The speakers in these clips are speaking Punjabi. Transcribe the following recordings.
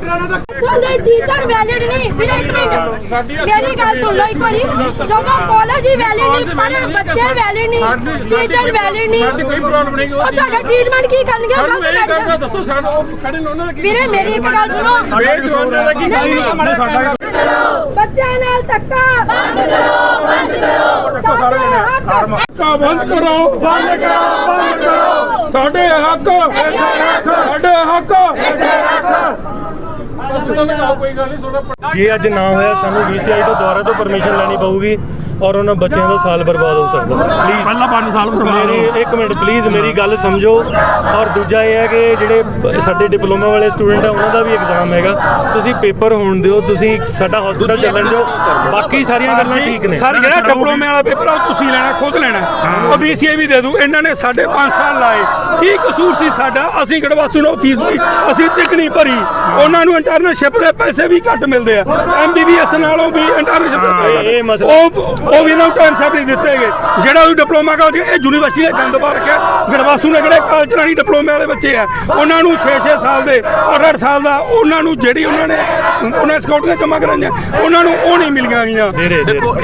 ਤੁਹਾਡੇ ਟੀਚਰ ਵੈਲਿਡ ਨਹੀਂ ਵੀਰੇ ਇੱਕ ਮਿੰਟ। ਮੇਰੀ ਗੱਲ ਸੁਣ ਲਓ ਇੱਕ ਵਾਰੀ। ਜਦੋਂ ਕਾਲਜ ਹੀ ਵੈਲਿਡ ਨਹੀਂ ਪਰ ਬੱਚੇ ਵੈਲਿਡ ਨਹੀਂ ਟੀਚਰ ਵੈਲਿਡ ਨਹੀਂ। ਸਾਡੀ ਕੋਈ ਪ੍ਰੋਬਲਮ ਨਹੀਂ ਉਹ ਤੁਹਾਡਾ ਟ੍ਰੀਟਮੈਂਟ ਕੀ ਕਰਨਗੇ? ਉਹ ਗਲਤ ਮੈਡੀਸਨ ਦੱਸੋ ਸਾਨੂੰ ਖੜੇ ਨੇ ਉਹਨਾਂ ਦਾ ਕੀ ਵੀਰੇ ਮੇਰੀ ਇੱਕ ਗੱਲ ਸੁਣੋ। ਬੇਜਵਾਨਾਂ ਦਾ ਕੀ ਨਹੀਂ। ਬੱਚਿਆਂ ਨਾਲ ਧੱਕਾ। ਬੰਦ ਕਰੋ ਬੰਦ ਕਰੋ। ਸਾਡੇ ਹੱਕ ਧੱਕਾ ਬੰਦ ਕਰੋ ਬੰਦ ਕਰੋ। ਬੰਦ ਕਰੋ ਸਾਡੇ ਹੱਕ। ਸਾਡੇ ਹੱਕ। ਨਹੀਂ ਥੋੜਾ ਜੇ ਅੱਜ ਨਾ ਹੋਇਆ ਸਾਨੂੰ VCI ਤੋਂ ਦੁਬਾਰਾ ਤੋਂ ਪਰਮਿਸ਼ਨ ਲੈਣੀ ਪਊਗੀ। ਔਰ ਉਹਨਾਂ ਬੱਚਿਆਂ ਦਾ ਸਾਲ ਬਰਬਾਦ ਹੋ ਸਕਦਾ। ਪਲੀਜ਼ ਪਹਿਲਾਂ 5 ਸਾਲ ਮੇਰੀ ਇੱਕ ਮਿੰਟ ਪਲੀਜ਼ ਮੇਰੀ ਗੱਲ ਸਮਝੋ। ਔਰ ਦੂਜਾ ਇਹ ਹੈ ਕਿ ਜਿਹੜੇ ਸਾਡੇ ਡਿਪਲੋਮਾ ਵਾਲੇ ਸਟੂਡੈਂਟ ਆ ਉਹਨਾਂ ਦਾ ਵੀ ਐਗਜ਼ਾਮ ਹੈਗਾ। ਤੁਸੀਂ ਪੇਪਰ ਹੋਣ ਦਿਓ ਤੁਸੀਂ ਸਾਡਾ ਹਸਪੀਟਲ ਚੱਲਣ ਦਿਓ। ਬਾਕੀ ਸਾਰੀਆਂ ਗੱਲਾਂ ਠੀਕ ਨੇ। ਸਰ ਜਿਹੜਾ ਡਿਪਲੋਮੇ ਵਾਲਾ ਪੇਪਰ ਆ ਉਹ ਤੁਸੀਂ ਲੈਣਾ ਖੁਦ ਲੈਣਾ। ਉਹ BCA ਵੀ ਦੇ ਦੂ। ਇਹਨਾਂ ਨੇ ਸਾਡੇ 5 ਸਾਲ ਲਾਏ। ਕੀ ਕਸੂਰ ਸੀ ਸਾਡਾ? ਅਸੀਂ ਗੜਵਾਸੂ ਨੂੰ ਫੀਸ ਵੀ। ਅਸੀਂ ਤਿੱਕ ਨਹੀਂ ਭਰੀ। ਉਹਨਾਂ ਨੂੰ ਇੰਟਰਨਸ਼ਿਪ ਦੇ ਪੈਸੇ ਵੀ ਘੱਟ ਮਿਲਦੇ ਆ। MBBS ਨਾਲੋਂ ਵੀ ਇੰਟਰਨਸ਼ਿਪ ਦੇ ਪੈਸੇ ਮਸਲਾ- ਉਹ ਉਹ ਵੀ ਇਹਨਾਂ ਨੂੰ ਟਾਈਮ ਸਾਹਿਬ ਨਹੀਂ ਦਿੱਤੇ ਗਏ। ਜਿਹੜਾ ਉਹ ਡਿਪਲੋਮਾ ਕਾਲਜ ਇਹ ਯੂਨੀਵਰਸਿਟੀ ਦਾ ਗੰਦ ਪਾ ਰੱਖਿਆ ਗੜਵਾਸੂ ਨੇ ਜਿਹੜੇ ਕਾਲਜ ਰਾਣੀ ਡਿਪਲੋਮੇ ਵਾਲੇ ਬੱਚੇ ਆ? ਉਹਨਾਂ ਨੂੰ 6-6 ਸਾਲ ਦੇ 8-8 ਸਾਲ ਦਾ ਉਹਨਾਂ ਨੂੰ ਜਿਹੜੀ ਉਹਨਾਂ ਨੇ ਉਹਨਾਂ ਸਕਾਊਟੀਆਂ ਜਮ੍ਹਾਂ ਕਰਾਈਆਂ ਉਹਨਾਂ ਨੂੰ ਉਹ ਨਹੀਂ ਮਿਲੀਆਂ ਗਈਆਂ। ਵੀਰੇ।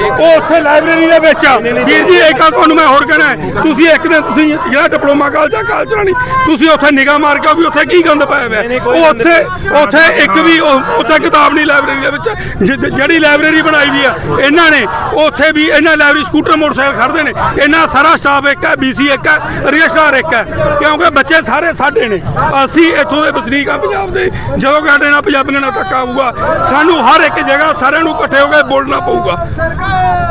ਉਹ ਉੱਥੇ ਲਾਇਬ੍ਰੇਰੀ ਦੇ ਵਿੱਚ ਵੀਰ ਜੀ ਇੱਕ ਆ ਤੁਹਾਨੂੰ ਮੈਂ ਹੋਰ ਕਹਿਣਾ ਤੁਸੀਂ ਇੱਕ ਦਿਨ ਤੁਸੀਂ ਜਿਹੜਾ ਡਿਪਲੋਮਾ ਕਾਲਜ ਆ ਕਾਲਜ ਰਾਣੀ ਤੁਸੀਂ ਉੱਥੇ ਨਿਗਾਹ ਮਾਰ ਕੇ ਵੀ ਉੱਥੇ ਕੀ ਗੰਦ ਪਾਇਆ ਹੋਇਆ। ਉਹ ਉੱਥੇ ਉੱਥੇ ਇੱਕ ਵੀ ਉੱਥੇ ਕਿਤਾਬ ਨਹੀਂ ਲਾਇਬ੍ਰੇਰੀ ਦੇ ਵਿੱਚ। ਜਿਹੜੀ ਲਾਇਬ੍ਰੇਰੀ ਬਣਾਈ ਵੀ ਆ ਇਹਨਾਂ ਨੇ ਉੱਥੇ ਵੀ ਇਹਨਾਂ ਲਾਇਬ੍ਰੇਰੀ ਸਕੂਟਰ ਮੋਟਰਸਾਈਕਲ ਖੜਦੇ ਨੇ, ਇਹਨਾਂ ਸਾਰਾ ਸਟਾਫ ਇੱਕ ਹੈ ਬੀਸੀ ਇੱਕ ਹੈ, ਰਜਿਸਟਰਾਰ ਇੱਕ ਹੈ, ਕਿਉਂਕਿ ਬੱਚੇ ਸਾਰੇ ਸਾਡੇ ਨੇ। ਅਸੀਂ ਇੱਥੋਂ ਦੇ ਵਸਨੀਕ ਆ ਪੰਜਾਬ ਦੇ, ਜਦੋਂ ਸਾਡੇ ਨਾਲ ਪੰਜਾਬੀਆਂ ਨਾਲ ਧੱਕਾ ਹੋਊਗਾ, ਸਾਨੂੰ ਹਰ ਇੱਕ ਜਗ੍ਹਾ ਸਾਰਿਆਂ ਨੂੰ ਇਕੱਠੇ ਹੋ ਕੇ ਬੋਲਣਾ ਪਊਗਾ।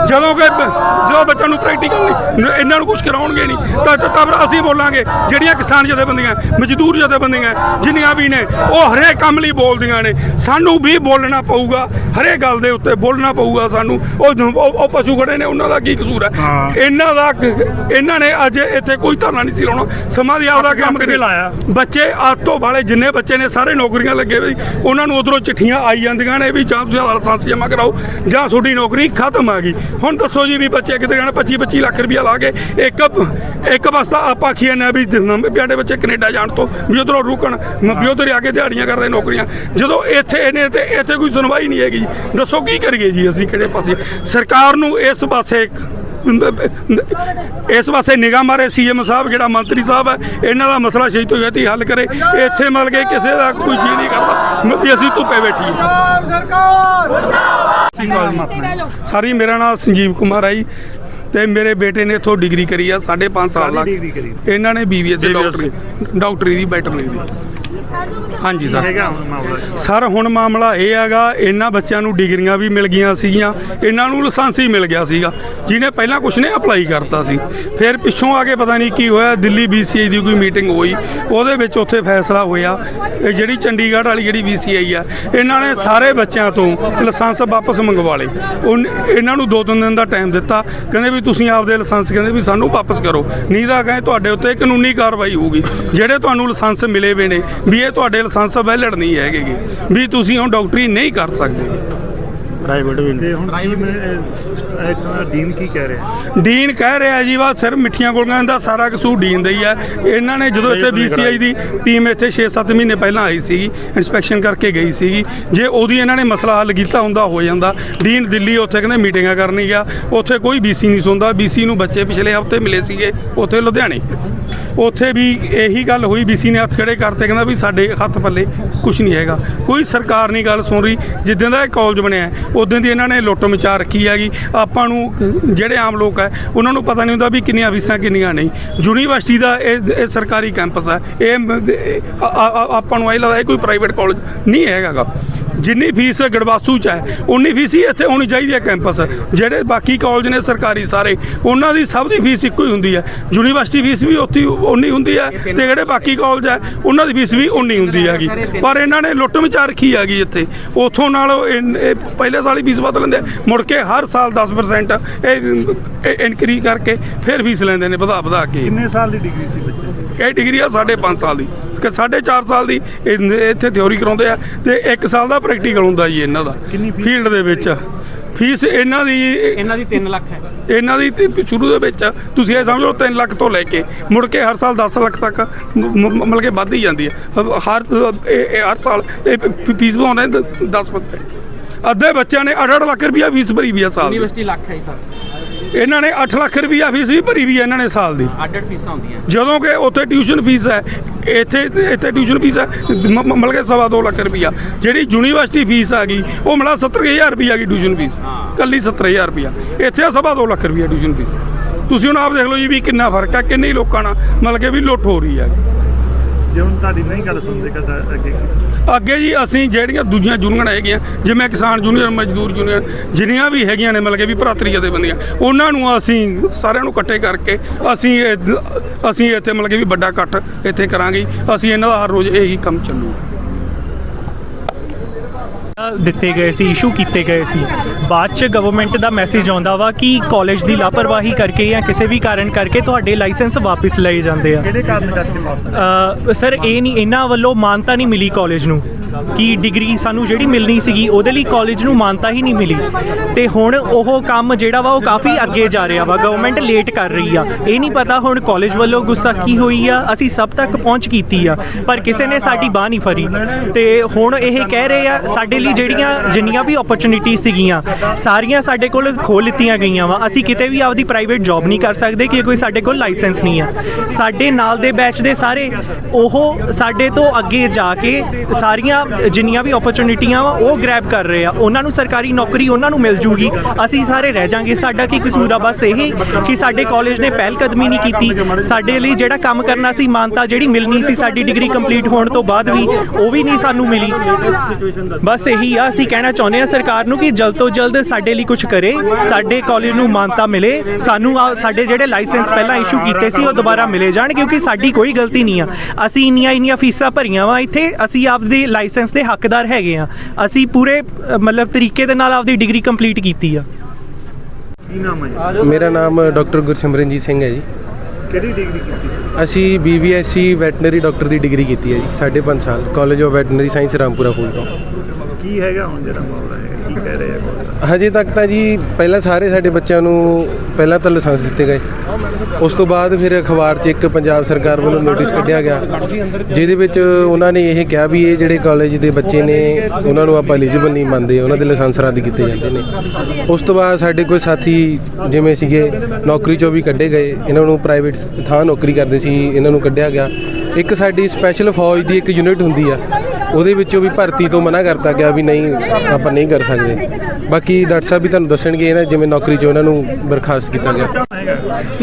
ਜਦੋਂ ਕਿ ਜਦੋਂ ਬੱਚਿਆਂ ਨੂੰ ਪ੍ਰੈਕਟੀਕਲ ਨਹੀਂ ਇਹਨਾਂ ਨੂੰ ਕੁਝ ਕਰਾਉਣਗੇ ਨਹੀਂ, ਤਾਂ ਤਾਂ ਫਿਰ ਅਸੀਂ ਬੋਲਾਂਗੇ, ਜਿਹੜੀਆਂ ਕਿਸਾਨ ਜਥੇਬੰਦੀਆਂ, ਮਜ਼ਦੂਰ ਜਥੇਬੰਦੀਆਂ, ਜਿੰਨੀਆਂ ਵੀ ਨੇ, ਉਹ ਹਰੇਕ ਕੰਮ ਲਈ ਬੋਲਦੀਆਂ ਨੇ। ਸਾਨੂੰ ਵੀ ਬੋਲਣਾ ਪਊਗਾ, ਹਰੇਕ ਗੱਲ ਦੇ ਉੱਤੇ ਬੋਲਣਾ ਪਊਗਾ ਸਾਨੂੰ ਉਹ ਉਹ ਪਸ਼ੂ ਖੜੇ ਨੇ ਉਹਨਾਂ ਦਾ ਕੀ ਕਸੂਰ ਹੈ? ਇਹਨਾਂ ਦਾ ਕ- ਇਹਨਾਂ ਨੇ ਅੱਜ ਇੱਥੇ ਕੋਈ ਧਰਨਾ ਨਹੀਂ ਸੀ ਲਾਉਣਾ। ਸਮਾਂ ਦੀ ਆਪਦਾ ਕੰਮ ਕਰੇ ਲਾਇਆ। ਬੱਚੇ ਆਤੋ ਵਾਲੇ ਜਿੰਨੇ ਬੱਚੇ ਨੇ ਸਾਰੇ ਨੌਕਰੀਆਂ ਲੱਗੇ ਵੀ ਉਹਨਾਂ ਨੂੰ ਉਧਰੋਂ ਚਿੱਠੀਆਂ ਆਈ ਜਾਂਦੀਆਂ ਨੇ ਵੀ ਜਾਂ ਤੁਸੀਂ ਲਾਇਸੈਂਸ ਜਮ੍ਹਾਂ ਕਰਾਓ ਜਾਂ ਤੁਹਾਡੀ ਨੌਕਰੀ ਖਤਮ ਆ ਗਈ। ਹੁਣ ਦੱਸੋ ਜੀ ਵੀ ਬੱਚੇ ਕਿਤੇ ਜਾਣ? 25 25 ਲੱਖ ਰੁਪਇਆ ਲਾ ਕੇ ਇੱਕ ਇੱਕ ਬਸਤਾ ਆਪਾਂ ਆਖੀਏ ਨਾ ਵੀ ਪਿਆਡੇ ਬੱਚੇ ਕੈਨੇਡਾ ਜਾਣ ਤੋਂ ਵੀ ਉਧਰੋਂ ਰੁਕਣ ਮ- ਵੀ ਉਧਰ ਆ ਕੇ ਦਿਹਾੜੀਆਂ ਕਰਦੇ ਨੌਕਰੀਆਂ। ਜਦੋਂ ਇੱਥੇ ਇਹਨੇ ਤੇ ਇੱਥੇ ਕੋਈ ਸੁਣਵਾਈ ਨਹੀਂ ਹੈਗੀ ਦੱਸੋ ਕੀ ਕਰੀਏ ਜੀ ਅਸੀਂ ਕਿਹੜੇ ਪਾਸੇ? ਸਰਕਾਰ ਨੂੰ ਇਸ ਪਾਸੇ ਇਸ ਪਾਸੇ ਨਿਗਾਹ ਮਾਰੇ ਸੀਐਮ ਸਾਹਿਬ ਜਿਹੜਾ ਮੰਤਰੀ ਸਾਹਿਬ ਹੈ ਇਹਨਾਂ ਦਾ ਮਸਲਾ ਛੇਤੀ ਤੋਂ ਛੇਤੀ ਹੱਲ ਕਰੇ। ਇੱਥੇ ਮਿਲ ਕੇ ਕਿਸੇ ਦਾ ਕੋਈ ਜੀ ਨਹੀਂ ਕਰਦਾ। ਵੀ ਅਸੀਂ ਧੁੱਪੇ ਬੈਠੀਏ। ਸਾਰੀ ਮੇਰਾ ਨਾਮ ਸੰਜੀਵ ਕੁਮਾਰ ਹੈ ਜੀ ਤੇ ਮੇਰੇ ਬੇਟੇ ਨੇ ਇੱਥੋਂ ਡਿਗਰੀ ਕਰੀ ਆ 5.5 ਸਾਲ ਲੱਗ? ਇਹਨਾਂ ਨੇ ਬੀਬੀਐਸ ਡਾਕਟਰੀ ਡਾਕਟਰੀ ਦੀ ਵੈਟਰਨਰੀ ਦੀ। ਹਾਂਜੀ ਸਰ। ਸਰ ਹੁਣ ਮਾਮਲਾ ਇਹ ਹੈਗਾ ਇਹਨਾਂ ਬੱਚਿਆਂ ਨੂੰ ਡਿਗਰੀਆਂ ਵੀ ਮਿਲ ਗਈਆਂ ਸੀਗੀਆਂ ਇਹਨਾਂ ਨੂੰ ਲਾਇਸੈਂਸ ਹੀ ਮਿਲ ਗਿਆ ਸੀਗਾ ਜਿਹਨੇ ਪਹਿਲਾਂ ਕੁਛ ਨੇ ਅਪਲਾਈ ਕਰਤਾ ਸੀ। ਫਿਰ ਪਿੱਛੋਂ ਆ ਕੇ ਪਤਾ ਨਹੀਂ ਕੀ ਹੋਇਆ ਦਿੱਲੀ BCI ਦੀ ਕੋਈ ਮੀਟਿੰਗ ਹੋਈ ਉਹਦੇ ਵਿੱਚ ਉੱਥੇ ਫੈਸਲਾ ਹੋਇਆ ਇਹ ਜਿਹੜੀ ਚੰਡੀਗੜ੍ਹ ਵਾਲੀ ਜਿਹੜੀ BCI ਆ ਇਹਨਾਂ ਨੇ ਸਾਰੇ ਬੱਚਿਆਂ ਤੋਂ ਲਾਇਸੈਂਸ ਵਾਪਸ ਮੰਗਵਾ ਲਏ। ਉਨ- ਇਹਨਾਂ ਨੂੰ ਦੋ ਤਿੰਨ ਦਿਨ ਦਾ ਟਾਈਮ ਦਿੱਤਾ ਕਹਿੰਦੇ ਵੀ ਤੁਸੀਂ ਆਪਦੇ ਲਾਇਸੈਂਸ ਕਹਿੰਦੇ ਵੀ ਸਾਨੂੰ ਵਾਪਸ ਕਰੋ। ਨਹੀਂ ਤਾਂ ਕਹੇ ਤੁਹਾਡੇ ਉੱਤੇ ਕਾਨੂੰਨੀ ਕਾਰਵਾਈ ਹੋਊਗੀ ਜਿਹੜੇ ਤੁਹਾਨੂੰ ਲਾਇਸੈਂਸ ਮਿਲੇ ਵੇ ਨੇ ਵੀ ਇਹ ਤੁਹਾਡੇ ਲਾਇਸੈਂਸ ਵੈਲਿਡ ਨਹੀਂ ਹੈਗੇ ਗੇ, ਵੀ ਤੁਸੀਂ ਹੁਣ ਡਾਕਟਰੀ ਨਹੀਂ ਕਰ ਸਕਦੇ ਪ੍ਰਾਈਵੇਟ ਵੀ ਤੇ ਹੁਣ ਟੀਮ ਇਤਨਾ ਡੀਨ ਕੀ ਕਹਿ ਰਿਹਾ? ਡੀਨ ਕਹਿ ਰਿਹਾ ਜੀ ਵਾ ਸਿਰ ਮਿੱਠੀਆਂ ਗੋਲੀਆਂ ਦਾ ਸਾਰਾ ਕਸੂਰ ਡੀਨ ਦਾ ਹੀ ਹੈ ਇਹਨਾਂ ਨੇ ਜਦੋਂ ਇੱਥੇ BCI ਦੀ ਟੀਮ ਇੱਥੇ 6-7 ਮਹੀਨੇ ਪਹਿਲਾਂ ਆਈ ਸੀਗੀ ਇਨਸਪੈਕਸ਼ਨ ਕਰਕੇ ਗਈ ਸੀਗੀ। ਜੇ ਉਹਦੀ ਇਹਨਾਂ ਨੇ ਮਸਲਾ ਹੱਲ ਕੀਤਾ ਹੁੰਦਾ ਹੋ ਜਾਂਦਾ। ਡੀਨ ਦਿੱਲੀ ਉੱਥੇ ਕਹਿੰਦੇ ਮੀਟਿੰਗਾਂ ਕਰਨੀ ਗਿਆ ਉੱਥੇ ਕੋਈ BC ਨਹੀਂ ਸੁਣਦਾ BC ਨੂੰ ਬੱਚੇ ਪਿਛਲੇ ਹਫ਼ਤੇ ਮਿਲੇ ਸੀਗੇ ਉੱਥੇ ਲੁਧਿਆਣੇ। ਉੱਥੇ ਵੀ ਇਹੀ ਗੱਲ ਹੋਈ BC ਨੇ ਹੱਥ ਖੜੇ ਕਰਤੇ, ਕਹਿੰਦਾ ਵੀ ਸਾਡੇ ਹੱਥ ਪੱਲੇ ਕੁਝ ਨਹੀਂ ਹੈਗਾ। ਕੋਈ ਸਰਕਾਰ ਨਹੀਂ ਗੱਲ ਸੁਣ ਰਹੀ, ਜਿੱਦਾਂ ਦਾ ਇਹ ਕਾਲਜ ਬਣਿਆ ਉਦੋਂ ਦੀ ਇਹਨਾਂ ਨੇ ਲੁੱਟ ਮਚਾ ਰੱਖੀ ਹੈਗੀ। ਆਪਾਂ ਨੂੰ ਜਿਹੜੇ ਆਮ ਲੋਕ ਹੈ, ਉਹਨਾਂ ਨੂੰ ਪਤਾ ਨਹੀਂ ਹੁੰਦਾ ਵੀ ਕਿੰਨੀਆਂ ਫੀਸਾਂ, ਕਿੰਨੀਆਂ ਨਹੀਂ। ਯੂਨੀਵਰਸਿਟੀ ਦਾ ਇਹ ਇਹ ਸਰਕਾਰੀ ਕੈਂਪਸ ਹੈ, ਇਹ ਆਪਾਂ ਨੂੰ ਇਹ ਲੱਗਦਾ, ਇਹ ਕੋਈ ਪ੍ਰਾਈਵੇਟ ਕਾਲਜ ਨਹੀਂ ਹੈਗਾ ਜਿੰਨੀ ਫੀਸ ਗੜਵਾਸੂ ਚ ਹੈ ਉਨੀ ਫੀਸ ਹੀ ਇੱਥੇ ਹੋਣੀ ਚਾਹੀਦੀ ਹੈ ਕੈਂਪਸ। ਜਿਹੜੇ ਬਾਕੀ ਕਾਲਜ ਨੇ ਸਰਕਾਰੀ ਸਾਰੇ ਉਹਨਾਂ ਦੀ ਸਭ ਦੀ ਫੀਸ ਇੱਕੋ ਹੀ ਹੁੰਦੀ ਹੈ। ਯੂਨੀਵਰਸਿਟੀ ਫੀਸ ਵੀ ਉੱਥੇ ਉਨੀ ਹੁੰਦੀ ਹੈ ਤੇ ਜਿਹੜੇ ਬਾਕੀ ਕਾਲਜ ਹੈ ਉਹਨਾਂ ਦੀ ਫੀਸ ਵੀ ਉਨੀ ਹੁੰਦੀ ਹੈਗੀ। ਪਰ ਇਹਨਾਂ ਨੇ ਲੁੱਟ ਵਿਚਾਰ ਰੱਖੀ ਹੈਗੀ ਇੱਥੇ? ਉਥੋਂ ਨਾਲ ਇਹ ਇਹ ਪਹਿਲੇ ਸਾਲ ਹੀ ਫੀਸ ਬਦਲ ਲੈਂਦੇ ਆ, ਮੁੜ ਕੇ ਹਰ ਸਾਲ 10% ਇਹ ਇਨਕਰੀ ਕਰਕੇ ਫਿਰ ਫੀਸ ਲੈਂਦੇ ਨੇ ਵਧਾ ਵਧਾ ਕੇ। ਕਿੰਨੇ ਸਾਲ ਦੀ ਡਿਗਰੀ ਸੀ ਬੱਚੇ ਇਹ ਡਿਗਰੀ ਆ? 5.5 ਸਾਲ ਦੀ। ਕਿ 4.5 ਸਾਲ ਦੀ ਇਹ- ਇੱਥੇ ਥਿਉਰੀ ਕਰਾਉਂਦੇ ਆ ਤੇ 1 ਸਾਲ ਦਾ ਪ੍ਰੈਕਟੀਕਲ ਹੁੰਦਾ ਜੀ ਇਹਨਾਂ ਦਾ? ਫੀਲਡ ਦੇ ਵਿੱਚ। ਫੀਸ ਇਹਨਾਂ ਦੀ ਇਹਨਾਂ ਦੀ 3 ਲੱਖ ਹੈ। ਇਹਨਾਂ ਦੀ ਤੇ ਸ਼ੁਰੂ ਦੇ ਵਿੱਚ ਤੁਸੀਂ ਇਹ ਸਮਝੋ 3 ਲੱਖ ਤੋਂ ਲੈ ਕੇ ਮੁੜ ਕੇ ਹਰ ਸਾਲ 10 ਲੱਖ ਤੱਕ ਮ- ਮ- ਮਤਲਬ ਕਿ ਵੱਧ ਹੀ ਜਾਂਦੀ ਹੈ। ਹਰ ਇਹ- ਇਹ ਹਰ ਸਾਲ ਇਹ ਫ- ਫੀਸ ਬਣਾਉਂਦੇ 10% ਅੱਧੇ ਬੱਚਿਆਂ ਨੇ 8 ਲੱਖ ਰੁਪਇਆ ਫੀਸ ਭਰੀ ਵੀ ਆ ਸਾਲ ਦੀ। ਯੂਨੀਵਰਸਿਟੀ ਲੱਖ ਹੈ ਜੀ ਸਰ। ਇਹਨਾਂ ਨੇ 8 ਲੱਖ ਰੁਪਇਆ ਫੀਸ ਵੀ ਭਰੀ ਵੀ ਆ ਇਹਨਾਂ ਨੇ ਸਾਲ ਦੀ। ਅੱਡ ਫੀਸਾਂ ਹੁੰਦੀਆਂ ਜਦੋਂ ਕਿ ਉੱਥੇ ਟਿਊਸ਼ਨ ਫੀਸ ਹੈ ਇੱਥੇ ਇੱਥੇ ਟਿਊਸ਼ਨ ਫੀਸ ਹੈ ਮ- ਮ- ਮਤਲਬ ਕਿ ਸਵਾ ਦੋ ਲੱਖ ਰੁਪਈਆ। ਜਿਹੜੀ ਯੂਨੀਵਰਸਿਟੀ ਫੀਸ ਆ ਗਈ ਉਹ ਮਤਲਬ 70000 ਰੁਪਈਆ ਗਈ ਟਿਊਸ਼ਨ ਫੀਸ ਕੱਲੀ 70000 ਰੁਪਈਆ। ਇੱਥੇ ਆ ਸਵਾ ਦੋ ਲੱਖ ਰੁਪਈਆ ਟਿਊਸ਼ਨ ਫੀਸ ਤੁਸੀਂ ਹੁਣ ਆਪ ਦੇਖ ਲਓ ਜੀ ਵੀ ਕਿੰਨਾ ਫ਼ਰਕ ਆ ਕਿੰਨੇ ਲੋਕਾਂ ਨਾਲ ਮਤਲਬ ਕਿ ਵੀ ਲੁੱਟ ਹੋ ਰਹੀ ਹੈ। ਜੇ ਹੁਣ ਤੁਹਾਡੀ ਨਹੀਂ ਗੱਲ ਸੁਣਦੇ ਕਦਾ ਅੱਗੇ ਅੱਗੇ ਜੀ ਅਸੀਂ ਜਿਹੜੀਆਂ ਦੂਜੀਆਂ ਯੂਨੀਅਨ ਹੈਗੀਆਂ, ਜਿਵੇਂ ਕਿਸਾਨ ਯੂਨੀਅਨ, ਮਜ਼ਦੂਰ ਯੂਨੀਅਨ, ਜਿੰਨੀਆਂ ਵੀ ਹੈਗੀਆਂ ਨੇ ਮਤਲਬ ਕਿ ਵੀ ਭਰਾਤਰੀ ਦੇ ਬੰਦੀਆਂ ਉਹਨਾਂ ਨੂੰ ਅਸੀਂ ਸਾਰਿਆਂ ਨੂੰ ਇਕੱਠੇ ਕਰਕੇ ਅਸੀਂ ਅਸੀਂ ਇੱਥੇ ਮਤਲਬ ਕਿ ਵੀ ਵੱਡਾ ਇਕੱਠ ਇੱਥੇ ਕਰਾਂਗੇ। ਅਸੀਂ ਇਹਨਾਂ ਦਾ ਹਰ ਰੋਜ਼ ਇਹੀ ਕੰਮ ਚੱਲੂਗਾ। ਦਿੱਤੇ ਗਏ ਸੀ ਇਸ਼ੂ ਕੀਤੇ ਗਏ ਸੀ। ਬਾਅਦ ਚ ਗਵਰਨਮੈਂਟ ਦਾ ਮੈਸੇਜ ਆਉਂਦਾ ਵਾ ਕਿ ਕਾਲਜ ਦੀ ਲਾਪਰਵਾਹੀ ਕਰਕੇ ਜਾਂ ਕਿਸੇ ਵੀ ਕਾਰਨ ਕਰਕੇ ਤੁਹਾਡੇ ਲਾਇਸੈਂਸ ਵਾਪਸ ਲਏ ਜਾਂਦੇ ਆ। ਕਿਹੜੇ ਕਾਰਨ ਕਰਕੇ ਵਾਪਸ ਸਰ ਇਹ ਨਹੀਂ ਇਹਨਾਂ ਵੱਲੋਂ ਮਾਨਤਾ ਨਹੀਂ ਮਿਲੀ ਕਾਲਜ ਨੂੰ। ਕਿ ਡਿਗਰੀ ਸਾਨੂੰ ਜਿਹੜੀ ਮਿਲਣੀ ਸੀਗੀ, ਉਹਦੇ ਲਈ ਕਾਲਜ ਨੂੰ ਮਾਨਤਾ ਹੀ ਨਹੀਂ ਮਿਲੀ। ਤੇ ਹੁਣ ਉਹ ਕੰਮ ਜਿਹੜਾ ਵਾ, ਉਹ ਕਾਫੀ ਅੱਗੇ ਜਾ ਰਿਹਾ ਵਾ। ਗਵਰਨਮੈਂਟ ਲੇਟ ਕਰ ਰਹੀ ਆ। ਇਹ ਨਹੀਂ ਪਤਾ ਹੁਣ ਕਾਲਜ ਵੱਲੋਂ ਗੁਸਤਾਖੀ ਹੋਈ ਆ। ਅਸੀਂ ਸਭ ਤੱਕ ਪਹੁੰਚ ਕੀਤੀ ਆ, ਪਰ ਕਿਸੇ ਨੇ ਸਾਡੀ ਬਾਹ ਨਹੀਂ ਫੜੀ। ਤੇ ਹੁਣ ਇਹ ਕਹਿ ਰਹੇ ਆ, ਸਾਡੇ ਲਈ ਜਿਹੜੀਆਂ ਜਿੰਨੀਆਂ ਵੀ ਓਪਰਚੁਨਿਟੀ ਸੀਗੀਆਂ, ਸਾਰੀਆਂ ਸਾਡੇ ਕੋਲ ਖੋਲ ਲਿੱਤੀਆਂ ਗਈਆਂ ਵਾ। ਅਸੀਂ ਕਿਤੇ ਵੀ ਆਪਦੀ ਪ੍ਰਾਈਵੇਟ ਜੌਬ ਨਹੀਂ ਕਰ ਸਕਦੇ, ਕਿ ਕੋਈ ਸਾਡੇ ਕੋਲ ਲਾਇਸੈਂਸ ਨਹੀਂ ਆ। ਸਾਡੇ ਨਾਲ ਦੇ ਬੈਚ ਦੇ ਸਾਰੇ, ਉਹ ਸਾਡੇ ਤੋਂ ਅੱਗੇ ਜਾ ਕੇ ਸਾਰੀਆਂ ਜਿੰਨੀਆਂ ਵੀ ਓਪਰਚੁਨਿਟੀਆਂ ਵਾ ਉਹ ਗ੍ਰੈਬ ਕਰ ਰਹੇ ਆ। ਉਹਨਾਂ ਨੂੰ ਸਰਕਾਰੀ ਨੌਕਰੀ ਉਹਨਾਂ ਨੂੰ ਮਿਲ ਜੂਗੀ। ਅਸੀਂ ਸਾਰੇ ਰਹਿ ਜਾਾਂਗੇ। ਸਾਡਾ ਕੀ ਕਸੂਰ ਆ? ਬਸ ਇਹ ਕਿ ਸਾਡੇ ਕਾਲਜ ਨੇ ਪਹਿਲ ਕਦਮੀ ਨਹੀਂ ਕੀਤੀ। ਸਾਡੇ ਲਈ ਜਿਹੜਾ ਕੰਮ ਕਰਨਾ ਸੀ, ਮਾਨਤਾ ਜਿਹੜੀ ਮਿਲਣੀ ਸੀ, ਸਾਡੀ ਡਿਗਰੀ ਕੰਪਲੀਟ ਹੋਣ ਤੋਂ ਬਾਅਦ ਵੀ, ਉਹ ਵੀ ਨਹੀਂ ਸਾਨੂੰ ਮਿਲੀ। ਬਸ ਇਹੀ ਆ। ਅਸੀਂ ਕਹਿਣਾ ਚਾਹੁੰਦੇ ਆ ਸਰਕਾਰ ਨੂੰ ਕਿ ਜਲਦ ਤੋਂ ਜਲਦ ਸਾਡੇ ਲਈ ਕੁਝ ਕਰੇ। ਸਾਡੇ ਕਾਲਜ ਨੂੰ ਮਾਨਤਾ ਮਿਲੇ। ਸਾਨੂੰ ਆ- ਸਾਡੇ ਜਿਹੜੇ ਲਾਇਸੈਂਸ ਪਹਿਲਾਂ ਇਸ਼ੂ ਕੀਤੇ ਸੀ, ਉਹ ਦੁਬਾਰਾ ਮਿਲੇ ਜਾਣ, ਕਿਉਂਕਿ ਸਾਡੀ ਕੋਈ ਗਲਤੀ ਨਹੀਂ ਆ। ਅਸੀਂ ਇੰਨੀਆਂ ਇੰਨੀਆਂ ਫੀਸਾਂ ਭਰੀਆਂ ਵਾ ਇੱਥੇ। ਅਸੀਂ ਆਪਦੇ ਲਾਇਸੈਂਸ ਦੇ ਹੱਕਦਾਰ ਹੈਗੇ ਆ। ਅਸੀਂ ਪੂਰੇ ਅ, ਮਤਲਬ ਤਰੀਕੇ ਦੇ ਨਾਲ ਆਪਦੀ ਡਿਗਰੀ ਕੰਪਲੀਟ ਕੀਤੀ ਆ। ਕੀ ਨਾਮ ਹੈ ਜੀ? ਮੇਰਾ ਨਾਮ ਡਾਕਟਰ ਗੁਰਸਿਮਰਨਜੀਤ ਸਿੰਘ ਹੈ ਜੀ। ਕਿਹੜੀ ਡਿਗਰੀ ਕੀਤੀ? ਅਸੀਂ ਬੀਬੀਐਸਸੀ ਵੈਟਰਨਰੀ ਡਾਕਟਰ ਦੀ ਡਿਗਰੀ ਕੀਤੀ ਹੈ ਜੀ ਸਾਢੇ ਪੰਜ ਸਾਲ college of veterinary science Rampura Phul ਤੋਂ ਕੀ ਹੈਗਾ ਹੁਣ ਜਿਹੜਾ ਮਾਮਲਾ ਹੈ? ਕੀ ਕਹਿ ਰਹੇ ਆ ਕੋਲ ਹਜੇ ਤੱਕ ਤਾਂ ਜੀ ਪਹਿਲਾਂ ਸਾਰੇ ਸਾਡੇ ਬੱਚਿਆਂ ਨੂੰ ਪਹਿਲਾਂ ਤਾਂ ਲਾਇਸੈਂਸ ਦਿੱਤੇ ਗਏ। ਉਸ ਤੋਂ ਬਾਅਦ ਫਿਰ ਅਖਬਾਰ 'ਚ ਇੱਕ ਪੰਜਾਬ ਸਰਕਾਰ ਵੱਲੋਂ ਨੋਟਿਸ ਕੱਢਿਆ ਗਿਆ। ਜਿਹਦੇ ਵਿੱਚ ਉਹਨਾਂ ਨੇ ਇਹ ਕਿਹਾ ਵੀ ਇਹ ਜਿਹੜੇ ਕਾਲਜ ਦੇ ਬੱਚੇ ਨੇ, ਉਹਨਾਂ ਨੂੰ ਆਪਾਂ ਐਲੀਜੀਬਲ ਨਹੀਂ ਮੰਨਦੇ, ਉਹਨਾਂ ਦੇ ਲਾਇਸੈਂਸ ਰੱਦ ਕੀਤੇ ਜਾਂਦੇ ਨੇ। ਉਸ ਤੋਂ ਬਾਅਦ ਸਾਡੇ ਕੋਈ ਸਾਥੀ ਜਿਵੇਂ ਸੀਗੇ, ਨੌਕਰੀ 'ਚੋਂ ਵੀ ਕੱਢੇ ਗਏ। ਇਹਨਾਂ ਨੂੰ ਪ੍ਰਾਈਵੇਟ ਥਾਂ ਨੌਕਰੀ ਕਰਦੇ ਸੀ, ਇਹਨਾਂ ਨੂੰ ਕੱਢਿਆ ਗਿਆ। ਇੱਕ ਸਾਡੀ ਸਪੈਸ਼ਲ ਫੌਜ ਦੀ ਇੱਕ ਯੂਨਿਟ ਹੁੰਦੀ ਆ ਉਹਦੇ ਵਿੱਚੋਂ ਵੀ ਭਰਤੀ ਤੋਂ ਮਨਾ ਕਰਤਾ ਗਿਆ ਵੀ ਨਹੀਂ, ਆਪਾਂ ਨਹੀਂ ਕਰ ਸਕਦੇ। ਬਾਕੀ ਡਾਕਟਰ ਸਾਹਿਬ ਵੀ ਤੁਹਾਨੂੰ ਦੱਸਣਗੇ ਨਾ ਜਿਵੇਂ ਨੌਕਰੀ 'ਚ ਉਹਨਾਂ ਨੂੰ ਬਰਖਾਸਤ ਕੀਤਾ ਗਿਆ।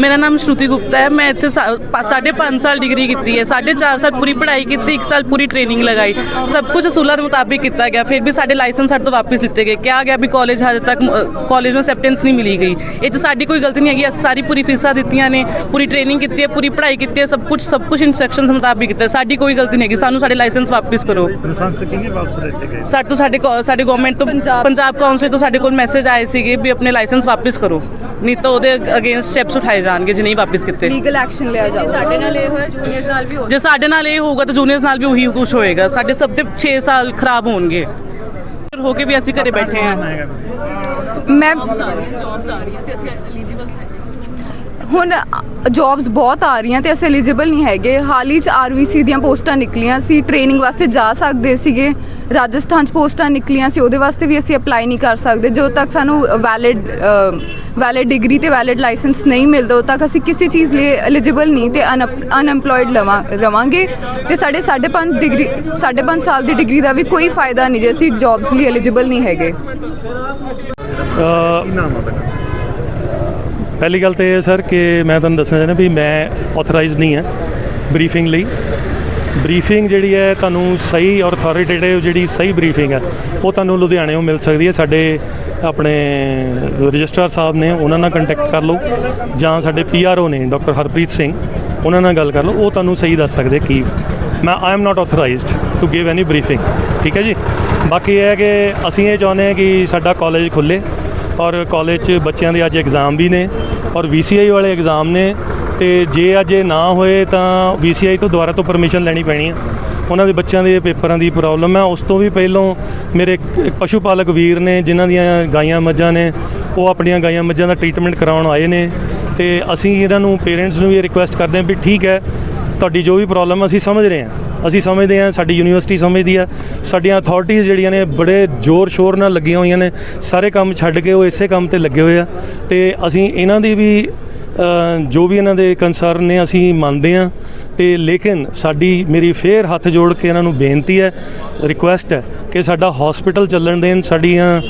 ਮੇਰਾ ਨਾਮ ਸ਼ਰੂਤੀ ਗੁਪਤਾ ਹੈ। ਮੈਂ ਇੱਥੇ ਸਾ- ਪਾ- ਸਾਢੇ ਪੰਜ ਸਾਲ ਡਿਗਰੀ ਕੀਤੀ ਹੈ। ਸਾਢੇ ਚਾਰ ਸਾਲ ਪੂਰੀ ਪੜ੍ਹਾਈ ਕੀਤੀ, ਇੱਕ ਸਾਲ ਪੂਰੀ ਟ੍ਰੇਨਿੰਗ ਲਗਾਈ। ਸਭ ਕੁਝ ਅਸੂਲਾਂ ਦੇ ਮੁਤਾਬਿਕ ਕੀਤਾ ਗਿਆ। ਫਿਰ ਵੀ ਸਾਡੇ ਲਾਇਸੈਂਸ ਸਾਡੇ ਤੋਂ ਵਾਪਸ ਲਿੱਤੇ ਗਏ। ਕਿਹਾ ਗਿਆ ਵੀ ਕਾਲਜ ਹਜੇ ਤੱਕ ਕਾਲਜ ਨੂੰ ਅਸੈਪਟੈਂਸ ਨਹੀਂ ਮਿਲੀ ਗਈ। ਇਹ 'ਚ ਸਾਡੀ ਕੋਈ ਗਲਤੀ ਨਹੀਂ ਹੈਗੀ। ਅਸੀਂ ਸਾਰੀ ਪੂਰੀ ਫੀਸਾਂ ਦਿੱਤੀਆਂ ਨੇ, ਪੂਰੀ ਟ੍ਰੇਨਿੰਗ ਕੀਤੀ ਹੈ, ਪੂਰੀ ਪੜ੍ਹਾਈ ਕੀਤੀ ਹੈ, ਸਭ ਕੁਝ ਸਭ ਕੁਝ ਇਨਸਟਰਕਸ਼ਨਸ ਮੁਤਾਬਿਕ ਕੀਤਾ ਸਾਡੀ ਕੋਈ ਗਲਤੀ ਨਹੀਂ ਹੈਗੀ। ਸਾਨੂੰ ਸਾਡੇ ਲਾਇਸੈਂਸ ਵਾਪਸ ਕਰੋ। ਲਾਇਸੈਂਸ ਕਿਹਨੇ ਵਾਪਸ ਦਿੱਤੇ ਗਏ? ਸਾਡੇ ਤੋਂ ਸਾਡੇ ਕੌ- ਸਾਡੇ ਗਵਰਨਮੈਂਟ ਤੋਂ ਪੰਜਾਬ ਕਾਉਂਸਲ ਤੋਂ ਸਾਡੇ ਕੋਲ ਮੈਸੇਜ ਆਏ ਸੀਗੇ ਵੀ ਆਪਣੇ ਲਾਇਸੈਂਸ ਵਾਪਸ ਕਰੋ। ਨਹੀਂ ਤਾਂ ਉਹਦੇ ਅਗੇਂਸਟ ਸਟੈਪਸ ਉਠਾਏ ਜਾਣਗੇ ਜੇ ਨਹੀਂ ਵਾਪਸ ਕੀਤੇ। ਲੀਗਲ ਐਕਸ਼ਨ ਲਿਆ ਜਾਊਗਾ। ਸਾਡੇ ਨਾਲ ਇਹ ਹੋਇਆ ਜੂਨੀਅਰਸ ਨਾਲ ਵੀ ਹੋ ਜੇ ਸਾਡੇ ਨਾਲ ਇਹ ਹੋਊਗਾ ਤਾਂ ਜੂਨੀਅਰਸ ਨਾਲ ਵੀ ਉਹੀ ਕੁਝ ਹੋਏਗਾ। ਸਾਡੇ ਸਭ ਦੇ 6 ਸਾਲ ਖਰਾਬ ਹੋਣਗੇ। ਹੋ ਕੇ ਵੀ ਅਸੀਂ ਘਰੇ ਬੈਠੇ ਆ ਮੈਂ ਹੁਣ ਜੌਬਸ ਬਹੁਤ ਆ ਰਹੀਆਂ ਤੇ ਅਸੀਂ ਐਲੀਜੀਬਲ ਨਹੀਂ ਹੈਗੇ। ਹਾਲ ਹੀ ਚ ਆਰਵੀਸੀ ਦੀਆਂ ਪੋਸਟਾਂ ਨਿਕਲੀਆਂ ਸੀ। ਟ੍ਰੇਨਿੰਗ ਵਾਸਤੇ ਜਾ ਸਕਦੇ ਸੀਗੇ। ਰਾਜਸਥਾਨ ਚ ਪੋਸਟਾਂ ਨਿਕਲੀਆਂ ਸੀ। ਉਹਦੇ ਵਾਸਤੇ ਵੀ ਅਸੀਂ ਅਪਲਾਈ ਨਹੀਂ ਕਰ ਸਕਦੇ। ਜਦੋਂ ਤੱਕ ਸਾਨੂੰ ਵੈਲਿਡ ਵੈਲਿਡ ਡਿਗਰੀ ਤੇ ਵੈਲਿਡ ਲਾਇਸੈਂਸ ਨਹੀਂ ਮਿਲਦਾ, ਉਦੋਂ ਤੱਕ ਅਸੀਂ ਕਿਸੇ ਚੀਜ਼ ਲਈ ਐਲੀਜੀਬਲ ਨਹੀਂ ਤੇ ਅਨਐਮਪਲੋਇਡ ਲਵਾਂ, ਰਵਾਂਗੇ। ਤੇ ਸਾਡੇ 5.5 ਡਿਗਰੀ 5.5 ਸਾਲ ਦੀ ਡਿਗਰੀ ਦਾ ਵੀ ਕੋਈ ਫਾਇਦਾ ਨਹੀਂ ਜੇ ਅਸੀਂ ਜੌਬਸ ਲਈ ਐਲੀਜੀਬਲ ਨਹੀਂ ਹੈਗੇ। ਕੀ ਨਾਮ ਹੈ ਪਹਿਲੀ ਗੱਲ ਤਾਂ ਇਹ ਹੈ ਸਰ ਕਿ ਮੈਂ ਤੁਹਾਨੂੰ ਦੱਸਣਾ ਚਾਹੁੰਦਾ ਵੀ ਮੈਂ ਆਥੋਰਾਈਜ਼ਡ ਨਹੀਂ ਹਾਂ ਬਰੀਫਿੰਗ ਲਈ। ਬਰੀਫਿੰਗ ਜਿਹੜੀ ਹੈ ਤੁਹਾਨੂੰ ਸਹੀ ਔਰ ਅਥਾਰਟੇਟਿਵ ਜਿਹੜੀ ਸਹੀ ਬਰੀਫਿੰਗ ਹੈ, ਉਹ ਤੁਹਾਨੂੰ ਲੁਧਿਆਣੇੋਂ ਮਿਲ ਸਕਦੀ ਹੈ। ਸਾਡੇ ਆਪਣੇ ਰਜਿਸਟਰਾਰ ਸਾਹਿਬ ਨੇ ਉਹਨਾਂ ਨਾਲ ਕੰਟੈਕਟ ਕਰ ਲਓ ਜਾਂ ਸਾਡੇ ਪੀਆਰਓ ਨੇ ਡਾਕਟਰ ਹਰਪ੍ਰੀਤ ਸਿੰਘ, ਉਹਨਾਂ ਨਾਲ ਗੱਲ ਕਰ ਲਓ। ਉਹ ਤੁਹਾਨੂੰ ਸਹੀ ਦੱਸ ਸਕਦੇ ਕੀ ਮੈਂ I am not authorized to give any briefing ਠੀਕ ਹੈ ਜੀ? ਬਾਕੀ ਇਹ ਹੈ ਕਿ ਅਸੀਂ ਇਹ ਚਾਹੁੰਦੇ ਹਾਂ ਕਿ ਸਾਡਾ ਕਾਲਜ ਖੁੱਲੇ। ਔਰ ਕਾਲਜ 'ਚ ਬੱਚਿਆਂ ਦੇ ਅੱਜ ਐਗਜ਼ਾਮ ਵੀ ਨੇ ਔਰ VCI ਵਾਲੇ ਐਗਜ਼ਾਮ ਨੇ ਤੇ ਜੇ ਅੱਜ ਇਹ ਨਾ ਹੋਏ ਤਾਂ VCI ਤੋਂ ਦੁਬਾਰਾ ਤੋਂ ਪਰਮਿਸ਼ਨ ਲੈਣੀ ਪੈਣੀ ਹੈ ਉਹਨਾਂ ਦੇ ਬੱਚਿਆਂ ਦੇ ਪੇਪਰਾਂ ਦੀ ਪ੍ਰੋਬਲਮ ਹੈ ਉਸ ਤੋਂ ਵੀ ਪਹਿਲਾਂ ਮੇਰੇ ਪਸ਼ੂ ਪਾਲਕ ਵੀਰ ਨੇ ਜਿਨ੍ਹਾਂ ਦੀਆਂ ਗਾਈਆਂ ਮੱਝਾਂ ਨੇ, ਉਹ ਆਪਣੀਆਂ ਗਾਈਆਂ ਮੱਝਾਂ ਦਾ ਟ੍ਰੀਟਮੈਂਟ ਕਰਾਉਣ ਆਏ ਨੇ ਤੇ ਅਸੀਂ ਇਹਨਾਂ ਨੂੰ ਪੇਰੈਂਟਸ ਨੂੰ ਵੀ ਰਿਕੁਐਸਟ ਕਰਦੇ ਹਾਂ ਵੀ ਠੀਕ ਹੈ ਤੁਹਾਡੀ ਜੋ ਵੀ ਪ੍ਰੋਬਲਮ ਅਸੀਂ ਸਮਝ ਰਹੇ ਹਾਂ। ਅਸੀਂ ਸਮਝਦੇ ਹਾਂ, ਸਾਡੀ ਯੂਨੀਵਰਸਿਟੀ ਸਮਝਦੀ ਆ ਸਾਡੀਆਂ ਅਥਾਰਟੀਆਂ ਜਿਹੜੀਆਂ ਨੇ, ਬੜੇ ਜ਼ੋਰ ਸ਼ੋਰ ਨਾਲ ਲੱਗੀਆਂ ਹੋਈਆਂ ਨੇ। ਸਾਰੇ ਕੰਮ ਛੱਡ ਕੇ ਉਹ ਇਸੇ ਕੰਮ ਤੇ ਲੱਗੇ ਹੋਏ ਆ। ਤੇ ਅਸੀਂ ਇਹਨਾਂ ਦੀ ਵੀ ਜੋ ਵੀ ਇਹਨਾਂ ਦੇ ਕੰਸਰਨ ਨੇ, ਅਸੀਂ ਮੰਨਦੇ ਹਾਂ। ਤੇ ਲੇਕਿਨ ਸਾਡੀ, ਮੇਰੀ ਫੇਰ ਹੱਥ ਜੋੜ ਕੇ ਇਹਨਾਂ ਨੂੰ ਬੇਨਤੀ ਹੈ ਰਿਕੁਐਸਟ ਹੈ ਕਿ ਸਾਡਾ ਹਸਪੀਟਲ ਚੱਲਣ ਦੇਣ। ਸਾਡੀਆਂ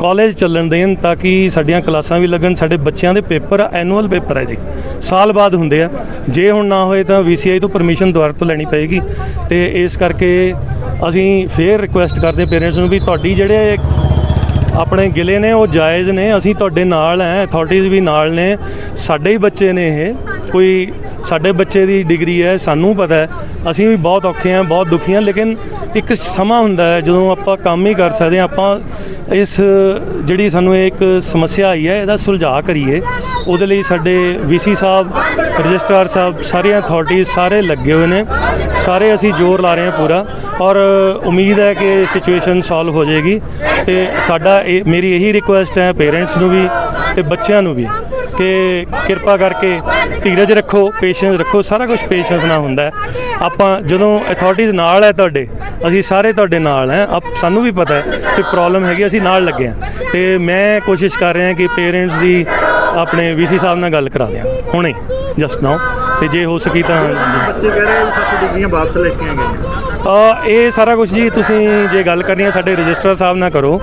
ਕਾਲਜ ਚੱਲਣ ਦੇਣ ਤਾਂ ਕਿ ਸਾਡੀਆਂ ਕਲਾਸਾਂ ਵੀ ਲੱਗਣ, ਸਾਡੇ ਬੱਚਿਆਂ ਦੇ ਪੇਪਰ ਐਨੂਅਲ ਪੇਪਰ ਹੈ ਜੀ। ਸਾਲ ਬਾਅਦ ਹੁੰਦੇ ਆ। ਜੇ ਹੁਣ ਨਾ ਹੋਏ ਤਾਂ VCI ਤੋਂ ਪਰਮਿਸ਼ਨ ਦੁਬਾਰਾ ਤੋਂ ਲੈਣੀ ਪਏਗੀ। ਤੇ ਇਸ ਕਰਕੇ ਅਸੀਂ ਫੇਰ ਰਿਕੁਐਸਟ ਕਰਦੇ ਪੇਰੈਂਟਸ ਨੂੰ ਵੀ ਤੁਹਾਡੀ ਜਿਹੜੇ ਆਪਣੇ ਗਿਲੇ ਨੇ, ਉਹ ਜਾਇਜ਼ ਨੇ, ਅਸੀਂ ਤੁਹਾਡੇ ਨਾਲ ਹੈ ਅਥਾਰਟੀਜ਼ ਵੀ ਨਾਲ ਨੇ। ਸਾਡੇ ਹੀ ਬੱਚੇ ਨੇ ਇਹ। ਕੋਈ ਸਾਡੇ ਬੱਚੇ ਦੀ ਡਿਗਰੀ ਹੈ ਸਾਨੂੰ ਪਤਾ ਹੈ ਅਸੀਂ ਵੀ ਬਹੁਤ ਔਖੇ ਹਾਂ ਬਹੁਤ ਦੁਖੀ ਹਾਂ ਲੇਕਿਨ ਇੱਕ ਸਮਾਂ ਹੁੰਦਾ ਹੈ ਜਦੋਂ ਆਪਾਂ ਕੰਮ ਹੀ ਕਰ ਸਕਦੇ ਹਾਂ ਆਪਾਂ ਇਸ ਜਿਹੜੀ ਸਾਨੂੰ ਇਹ ਇੱਕ ਸਮੱਸਿਆ ਆਈ ਹੈ, ਇਹਦਾ ਸੁਲਝਾਅ ਕਰੀਏ। ਉਹਦੇ ਲਈ ਸਾਡੇ ਵੀਸੀ ਸਾਹਿਬ, ਰਜਿਸਟਰਾਰ ਸਾਹਿਬ, ਸਾਰੀਆਂ ਅਥਾਰਟੀਜ਼ ਸਾਰੇ ਲੱਗੇ ਹੋਏ ਨੇ। ਸਾਰੇ ਅਸੀਂ ਜ਼ੋਰ ਲਾ ਰਹੇ ਹਾਂ ਪੂਰਾ ਔਰ ਉਮੀਦ ਹੈ ਕਿ ਸਿਚੁਏਸ਼ਨ ਸੋਲਵ ਹੋ ਜਾਏਗੀ। ਤੇ ਸਾਡਾ ਇਹ, ਮੇਰੀ ਇਹੀ ਰਿਕੁਐਸਟ ਹੈ ਪੇਰੈਂਟਸ ਨੂੰ ਵੀ ਤੇ ਬੱਚਿਆਂ ਨੂੰ ਵੀ। ਕਿ ਕਿਰਪਾ ਕਰਕੇ ਧੀਰਜ ਰੱਖੋ ਪੇਸ਼ੈਂਸ ਰੱਖੋ ਸਾਰਾ ਕੁਝ ਪੇਸ਼ੈਂਸ ਨਾਲ ਹੁੰਦਾ ਆਪਾਂ ਜਦੋਂ ਅਥਾਰਟੀਜ਼ ਨਾਲ ਹੈ ਤੁਹਾਡੇ ਅਸੀਂ ਸਾਰੇ ਤੁਹਾਡੇ ਨਾਲ ਹੈ। ਸਾਨੂੰ ਵੀ ਪਤਾ ਹੈ ਕਿ ਪ੍ਰੋਬਲਮ ਹੈਗੀ ਅਸੀਂ ਨਾਲ ਲੱਗੇ ਹਾਂ। ਤੇ ਮੈਂ ਕੋਸ਼ਿਸ਼ ਕਰ ਰਿਹਾ ਕਿ ਪੇਰੈਂਟਸ ਦੀ ਆਪਣੇ ਵੀਸੀ ਸਾਹਿਬ ਨਾਲ ਗੱਲ ਕਰਾ ਦਿਆਂ। ਹੁਣੇ ਜਸਟ ਨਾਓ ਤੇ ਜੇ ਹੋ ਸਕੀ ਤਾਂ ਬੱਚੇ ਕਹਿ ਰਹੇ ਆ ਸਾਡੀ ਡਿਗਰੀਆਂ ਵਾਪਸ ਲੈ ਕੇ ਆਈਆਂ ਅ, ਇਹ ਸਾਰਾ ਕੁਝ ਜੀ ਤੁਸੀਂ ਜੇ ਗੱਲ ਕਰਨੀ ਹੈ ਸਾਡੇ ਰਜਿਸਟਰ ਸਾਹਿਬ ਨਾਲ ਕਰੋ।